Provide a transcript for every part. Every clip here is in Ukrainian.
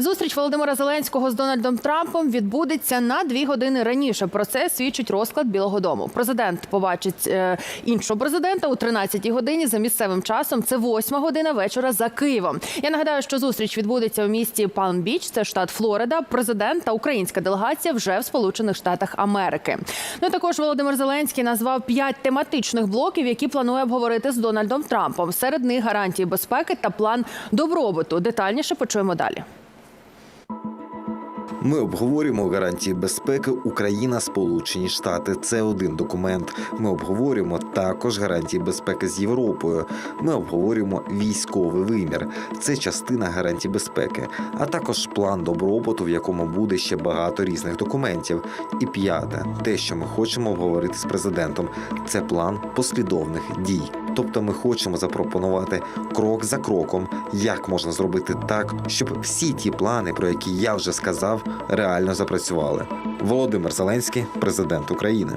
Зустріч Володимира Зеленського з Дональдом Трампом відбудеться на дві години раніше. Про це свідчить розклад Білого Дому. Президент побачить е, іншого президента у 13-й годині за місцевим часом. Це 8 година вечора за Києвом. Я нагадаю, що зустріч відбудеться у місті Палм-Біч, це штат Флорида. Президент та українська делегація вже в Сполучених Штатах Америки. Ну також Володимир Зеленський назвав п'ять тематичних блоків, які планує обговорити з Дональдом Трампом. Серед них гарантії безпеки та план добробуту. Детальніше почуємо далі. Ми обговорюємо гарантії безпеки Україна, Сполучені Штати. Це один документ. Ми обговорюємо також гарантії безпеки з Європою. Ми обговорюємо військовий вимір. Це частина гарантій безпеки, а також план добробуту, в якому буде ще багато різних документів. І п'яте, те, що ми хочемо обговорити з президентом, це план послідовних дій. Тобто, ми хочемо запропонувати крок за кроком, як можна зробити так, щоб всі ті плани, про які я вже сказав, реально запрацювали. Володимир Зеленський, президент України.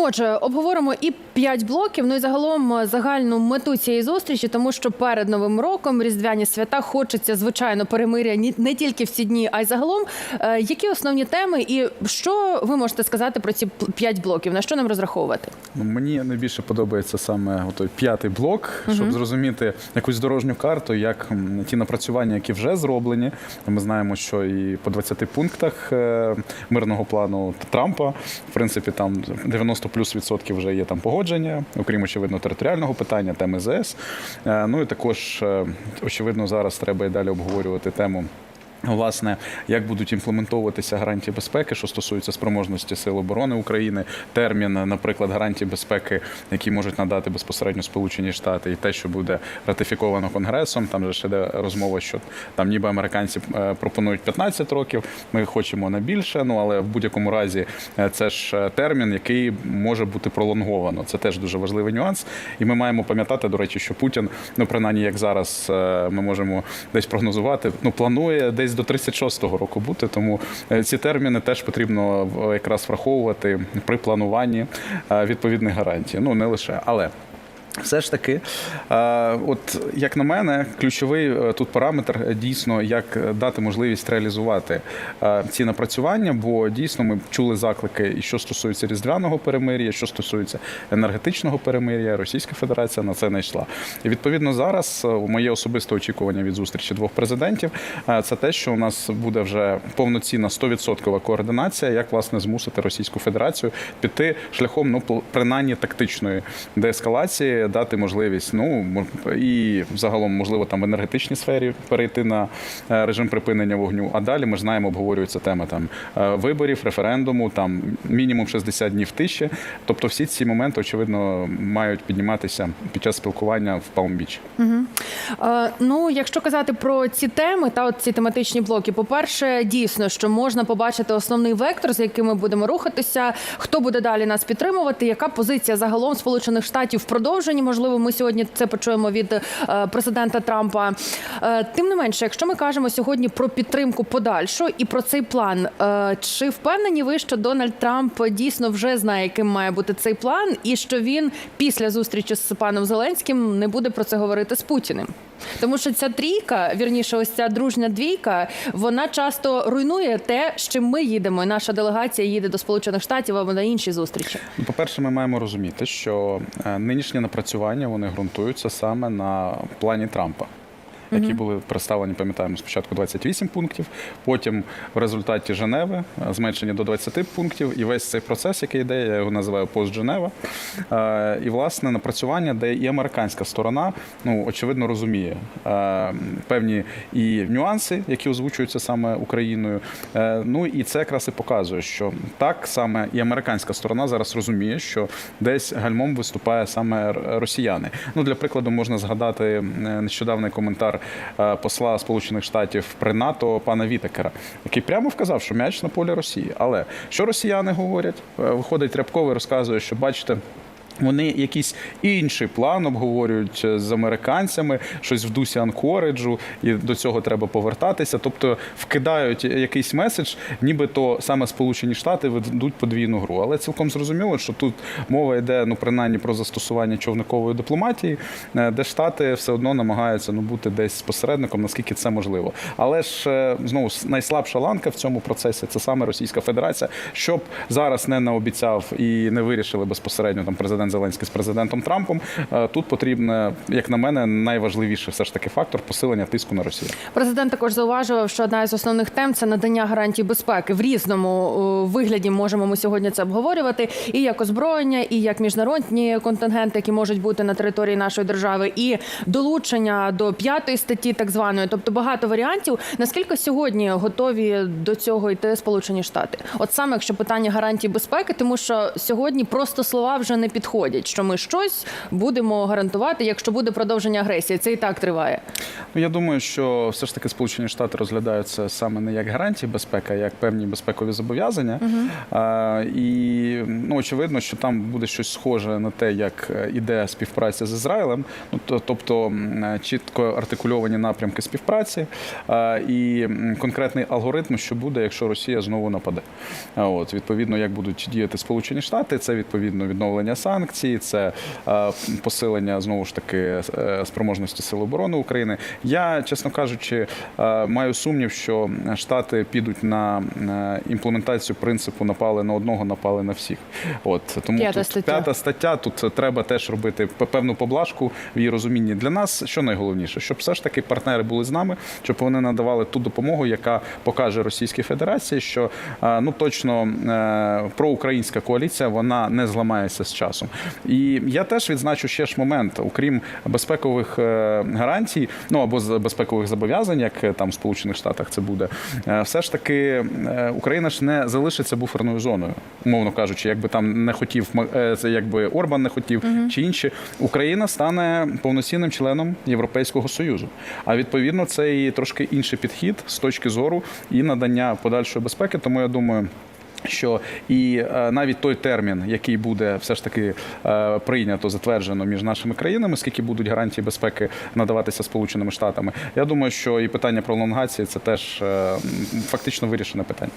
Ну, отже, обговоримо і п'ять блоків. Ну і загалом е, загальну мету цієї зустрічі, тому що перед новим роком різдвяні свята хочеться звичайно перемиря не тільки в ці дні, а й загалом. Е, Які основні теми, і що ви можете сказати про ці п'ять блоків? На що нам розраховувати? Ну, Мені найбільше подобається саме той п'ятий блок, щоб зрозуміти якусь дорожню карту, як ті напрацювання, які вже зроблені. Ми знаємо, що і по 20 пунктах е, мирного плану Трампа, в принципі, там 90 плюс відсотків вже є там погодження, окрім очевидно територіального питання, теми ЗС. Е, Ну і також е, очевидно зараз треба і далі обговорювати тему. Власне, як будуть імплементовуватися гарантії безпеки, що стосується спроможності Сил оборони України, термін, наприклад, гарантії безпеки, які можуть надати безпосередньо Сполучені Штати, і те, що буде ратифіковано Конгресом. Там же ще йде розмова, що там ніби американці е, пропонують 15 років. Ми хочемо на більше. Ну але в будь-якому разі е, це ж е, термін, який може бути пролонговано. Це теж дуже важливий нюанс. І ми маємо пам'ятати, до речі, що Путін, ну принаймні, як зараз ми можемо десь прогнозувати, ну планує десь до 36-го року бути. Тому е, ці терміни теж потрібно в- якраз враховувати при плануванні е, відповідних гарантій. Ну не лише, але. Все ж таки, е, от як на мене, ключовий е, тут параметр е, дійсно як дати можливість реалізувати ці напрацювання, бо дійсно ми чули заклики, і що стосується різдвяного перемир'я, що стосується енергетичного перемир'я, Російська Федерація на це не йшла. І відповідно зараз моє особисте очікування від зустрічі двох президентів це те, що у нас буде вже повноцінна 100% координація, як власне змусити Російську Федерацію піти шляхом ну принаймні тактичної деескалації, дати можливість, ну і загалом можливо там в енергетичній сфері перейти на е, режим припинення вогню. А далі ми знаємо, обговорюється тема там е, виборів, референдуму, там мінімум 60 днів тиші. Тобто, всі ці моменти очевидно мають підніматися під час спілкування в Палм-Біч. Е, Ну, якщо казати про ці теми та от ці тематичні блоки, по-перше, дійсно, що можна побачити основний вектор, з яким ми будемо рухатися, хто буде далі нас підтримувати, яка позиція загалом Сполучених Штатів в продовженні. Можливо, ми сьогодні це почуємо від е, президента Трампа. Е, Тим не менше, якщо ми кажемо сьогодні про підтримку подальшу і про цей план, е, чи впевнені ви, що Дональд Трамп дійсно вже знає, яким має бути цей план, і що він після зустрічі з паном Зеленським не буде про це говорити з Путіним? Тому що ця трійка, вірніше, ось ця дружня двійка, вона часто руйнує те, з чим ми їдемо. І наша делегація їде до Сполучених Штатів або на інші зустрічі. Ну, По-перше, ми маємо розуміти, що нинішнє нинішні напрацювання вони ґрунтуються саме на плані Трампа. Які були представлені, пам'ятаємо, спочатку 28 пунктів, потім в результаті Женеви е, зменшені до 20 пунктів, і весь цей процес, який йде, я його називаю пост-Женева. Е, І власне напрацювання, де і американська сторона, ну очевидно, розуміє е, певні і нюанси, які озвучуються саме Україною. Ну і це якраз і показує, що так саме і американська сторона зараз розуміє, що десь гальмом виступає саме росіяни. Ну для прикладу можна згадати нещодавний коментар е, посла Сполучених Штатів при НАТО пана Вітекера, який прямо вказав, що м'яч на полі Росії. Але що росіяни говорять? Виходить Рябков і розказує, що бачите. Вони якийсь інший план обговорюють е, з американцями, щось в дусі анкореджу, і до цього треба повертатися. Тобто вкидають якийсь меседж, нібито саме Сполучені Штати ведуть подвійну гру. Але цілком зрозуміло, що тут мова йде ну принаймні про застосування човникової дипломатії, е, де штати все одно намагаються ну бути десь посередником, наскільки це можливо. Але ж е, знову найслабша ланка в цьому процесі це саме Російська Федерація, щоб зараз не наобіцяв і не вирішили безпосередньо там президент Зеленський з президентом Трампом. е, Тут потрібно, як на мене, найважливіший все ж таки фактор посилення тиску на Росію. Президент також зауважував, що одна із основних тем це надання гарантій безпеки. В різному вигляді можемо ми сьогодні це обговорювати. І як озброєння, і як міжнародні контингенти, які можуть бути на території нашої держави, і долучення до п'ятої статті, так званої, тобто багато варіантів. Наскільки сьогодні готові до цього йти Сполучені Штати? От саме якщо питання гарантій безпеки, тому що сьогодні просто слова вже не підходять, що ми щось будемо гарантувати, якщо буде продовження агресії. Це і так триває. Ну, я думаю, що все ж таки Сполучені Штати розглядають це саме не як гарантії безпеки, а як певні безпекові зобов'язання. А, і ну, очевидно, що там буде щось схоже на те, як е, іде співпраця з Ізраїлем, ну то- тобто е, чітко артикульовані напрямки співпраці а, і конкретний алгоритм, що буде, якщо Росія знову нападе. А, От відповідно, як будуть діяти Сполучені Штати, це відповідно відновлення санкцій, це е, посилення знову ж таки е, спроможності Сил оборони України. Я, чесно кажучи, е, маю сумнів, що Штати підуть на імплементацію принципу напали на одного, напали на всіх. От тому П'ята тут стаття. п'ята стаття. Тут треба теж робити певну поблажку в її розумінні. Для нас що найголовніше, щоб все ж таки партнери були з нами, щоб вони надавали ту допомогу, яка покаже Російській Федерації, що ну точно проукраїнська коаліція вона не зламається з часом. І я теж відзначу ще ж момент, окрім безпекових е, гарантій, ну або безпекових зобов'язань, як е, там в Сполучених Штатах це буде, е, все ж таки Україна ж не залишиться буферною зоною, умовно кажучи, якби там не хотів якби Орбан не хотів чи інші, Україна стане повноцінним членом Європейського союзу. А відповідно це і трошки інший підхід з точки зору і надання подальшої безпеки. Тому я думаю. Що і е, навіть той термін, який буде все ж таки е, прийнято, затверджено між нашими країнами, скільки будуть гарантії безпеки надаватися Сполученими Штатами, я думаю, що і питання пролонгації це теж е, фактично вирішене питання.